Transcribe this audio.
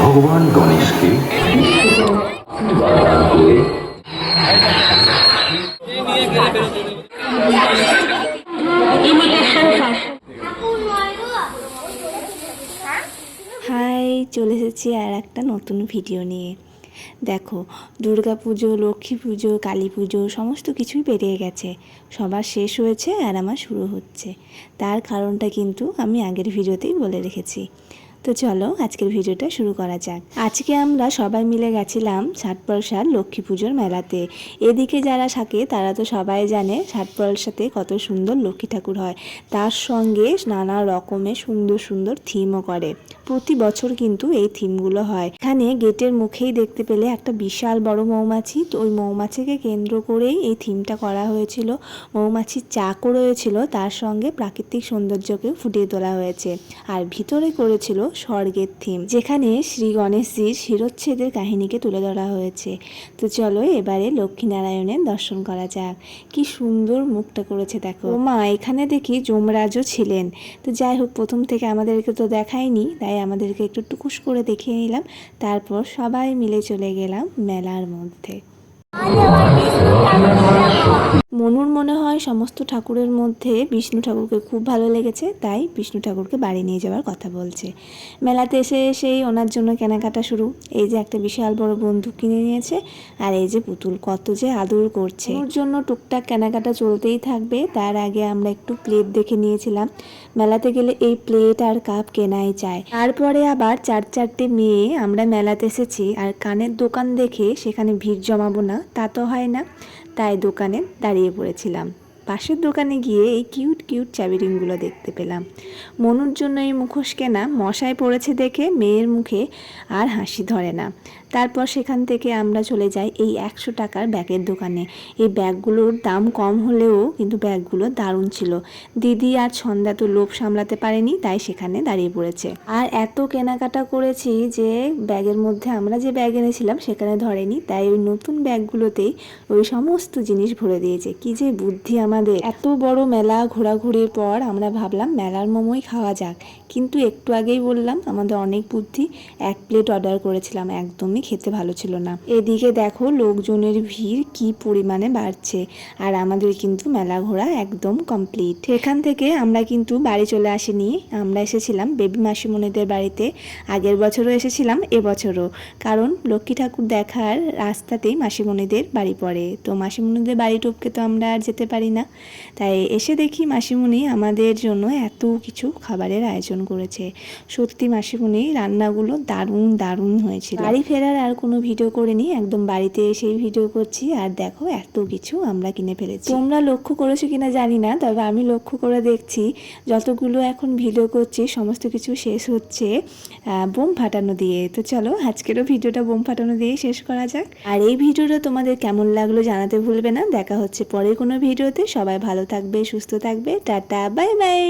ভগবান গণেশকে হাই, চলে এসেছি আর একটা নতুন ভিডিও নিয়ে। দেখো, দুর্গা পুজো, লক্ষ্মী পুজো, কালী পুজো, সমস্ত কিছুই পেরিয়ে গেছে। সবার শেষ হয়েছে আর আমার শুরু হচ্ছে। তার কারণটা কিন্তু আমি আগের ভিডিওতেই বলে রেখেছি। তো চলো আজকের ভিডিওটা শুরু করা যাক। আজকে আমরা সবাই মিলে গেছিলাম ষাটপরসার লক্ষ্মী পুজোর মেলাতে। এদিকে যারা থাকে, তারা তো সবাই জানে ষাটপরসাতে কত সুন্দর লক্ষ্মী ঠাকুর হয়। তার সঙ্গে নানা রকমের সুন্দর সুন্দর থিমও করে। প্রতি বছর কিন্তু এই থিমগুলো হয়। এখানে গেটের মুখেই দেখতে পেলে একটা বিশাল বড় মৌমাছি। তো ওই মৌমাছিকে কেন্দ্র করেই এই থিমটা করা হয়েছিল। মৌমাছির চাকও রয়েছিল। তার সঙ্গে প্রাকৃতিক সৌন্দর্যকেও ফুটিয়ে তোলা হয়েছে। আর ভিতরে করেছিল স্বর্গের থিম, যেখানে শ্রী গণেশজির শিরোচ্ছেদের কাহিনীকে তুলে ধরা হয়েছে। তো চলো এবারে লক্ষ্মীনারায়ণের দর্শন করা যাক। কি সুন্দর মুখটা করেছে দেখো। মা, এখানে দেখি যমরাজও ছিলেন। তো যাই হোক, প্রথম থেকে আমাদেরকে তো দেখায়নি, তাই আমাদেরকে একটু টুকুস করে দেখিয়ে নিলাম। তারপর সবাই মিলে চলে গেলাম মেলার মধ্যে। মনুর মনে হয় সমস্ত ঠাকুরের মধ্যে বিষ্ণু ঠাকুরকে খুব ভালো লেগেছে, তাই বিষ্ণু ঠাকুরকে বাড়ি নিয়ে যাওয়ার কথা বলছে। মেলাতে এসে এসেই ওনার জন্য কেনাকাটা শুরু। এই যে একটা বিশাল বড় বন্দুক কিনে নিয়েছে, আর এই যে পুতুল কত যে আদর করছে। ওর জন্য টুকটাক কেনাকাটা চলতেই থাকবে, তার আগে আমরা একটু প্লেট দেখে নিয়েছিলাম। মেলাতে গেলে এই প্লেট আর কাপ কেনাই চায় তারপরে আবার চার চারটে মেয়ে আমরা মেলাতে এসেছি, আর কানের দোকান দেখে সেখানে ভিড় জমাবো না, তা তো হয় না। তাই দোকানে দাঁড়িয়ে পড়েছিলাম। পাশের দোকানে গিয়ে এই কিউট কিউট চাবি রিংগুলো দেখতে পেলাম। মনুর জন্য এই মুখোশ কেনা মশায় পড়েছে দেখে মেয়ের মুখে আর হাসি ধরে না। তারপর সেখান থেকে আমরা চলে যাই এই একশো টাকার ব্যাগের দোকানে। এই ব্যাগগুলোর দাম কম হলেও কিন্তু ব্যাগগুলো দারুণ ছিল। দিদি আর ছন্দা তো লোভ সামলাতে পারেনি, তাই সেখানে দাঁড়িয়ে পড়েছে। আর এত কেনাকাটা করেছি যে ব্যাগের মধ্যে আমরা যে ব্যাগ এনেছিলাম সেখানে ধরেনি, তাই ওই নতুন ব্যাগগুলোতেই ওই সমস্ত জিনিস ভরে দিয়েছে। কি যে বুদ্ধি আমাদের। এত বড় মেলা ঘোরাঘুরির পর আমরা ভাবলাম, মেলার মোমোই খাওয়া যাক। কিন্তু একটু আগেই বললাম, আমাদের অনেক বুদ্ধি এক প্লেট অর্ডার করেছিলাম একদমই। খেতে ভালো ছিল না। এদিকে দেখো লোকজনের ভিড় কি পরিমাণে বাড়ছে। আর আমাদের কিন্তু মেলা ঘোরা একদম কমপ্লিট সেখান থেকে আমরা কিন্তু বাড়ি চলে আসিনি। আমরা এসেছিলাম বেবি মাসিমণিদের বাড়িতে। আগের বছরও এসেছিলাম, এবছরও। কারণ লক্ষ্মী ঠাকুর দেখার রাস্তাতেই মাসিমণিদের বাড়ি পড়ে। তো মাসিমণিদের বাড়ি টপকে তো আমরা আর যেতে পারি না। তাই এসে দেখি মাসিমণি আমাদের জন্য এত কিছু খাবারের আয়োজন করেছে। সত্যি মাসিমণি রান্নাগুলো দারুণ দারুণ হয়েছিল। বাড়ি ফেরার আর আর কোনো ভিডিও করিনি, একদম বাড়িতে এসেই ভিডিও করছি। আর দেখো, এত কিছু আমরা কিনে ফেলেছি। তোমরা লক্ষ্য করেছ কিনা জানি না, তবে আমি লক্ষ্য করে দেখছি, যতগুলো এখন ভিডিও করছি, সমস্ত কিছু শেষ হচ্ছে বোম ফাটানো দিয়ে। তো চলো, আজকেরও ভিডিওটা বোম ফাটানো দিয়ে শেষ করা যাক। আর এই ভিডিওটা তোমাদের কেমন লাগল জানাতে ভুলবে না। দেখা হচ্ছে পরের কোনো ভিডিওতে। সবাই ভালো থাকবে, সুস্থ থাকবে। Tata, bye bye.